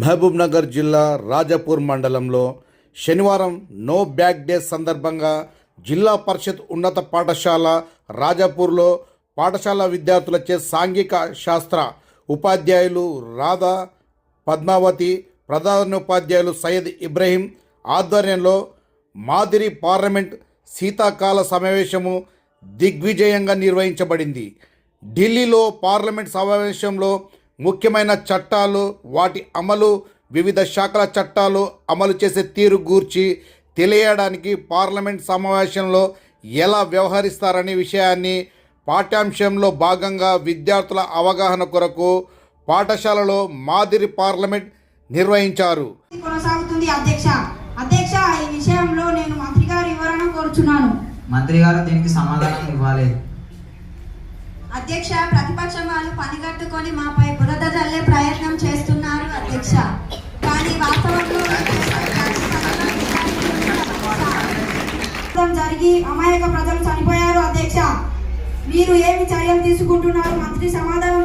మహబూబ్నగర్ జిల్లా రాజపూర్ మండలంలో శనివారం నో బ్యాగ్ డే సందర్భంగా జిల్లా పరిషత్ ఉన్నత పాఠశాల రాజాపూర్లో పాఠశాల విద్యార్థులచే సాంఘిక శాస్త్ర ఉపాధ్యాయులు రాధా పద్మావతి ప్రధానోపాధ్యాయులు సయ్యద్ ఇబ్రహీం ఆధ్వర్యంలో మాదిరి పార్లమెంట్ శీతాకాల సమావేశము దిగ్విజయంగా నిర్వహించబడింది. ఢిల్లీలో పార్లమెంట్ సమావేశంలో ముఖ్యమైన చట్టాలు వాటి అమలు వివిధ శాఖల చట్టాలు అమలు చేసే తీరు గూర్చి తెలియడానికి పార్లమెంట్ సమావేశంలో ఎలా వ్యవహరిస్తారనే విషయాన్ని పాఠ్యాంశంలో భాగంగా విద్యార్థుల అవగాహన కొరకు పాఠశాలలో మాదిరి పార్లమెంట్ నిర్వహించారు. కొనసాగుతుంది అధ్యక్ష. అధ్యక్ష ఈ విషయంలో నేను మంత్రి గారి వివరణ కోరుచున్నాను. మంత్రి గారు దీనికి సమాధానం ఇవ్వాలి. అధ్యక్ష ప్రతిపక్షం వాళ్ళు పనిగట్టుకొని మాపై బురద జల్లే ప్రయత్నం చేస్తున్నారు అధ్యక్ష. కానీ వాస్తవంలో జరిగి అమాయక ప్రజలు చనిపోయారు అధ్యక్ష. మీరు ఏమి చర్యలు తీసుకుంటున్నారు? మంత్రి సమాధానం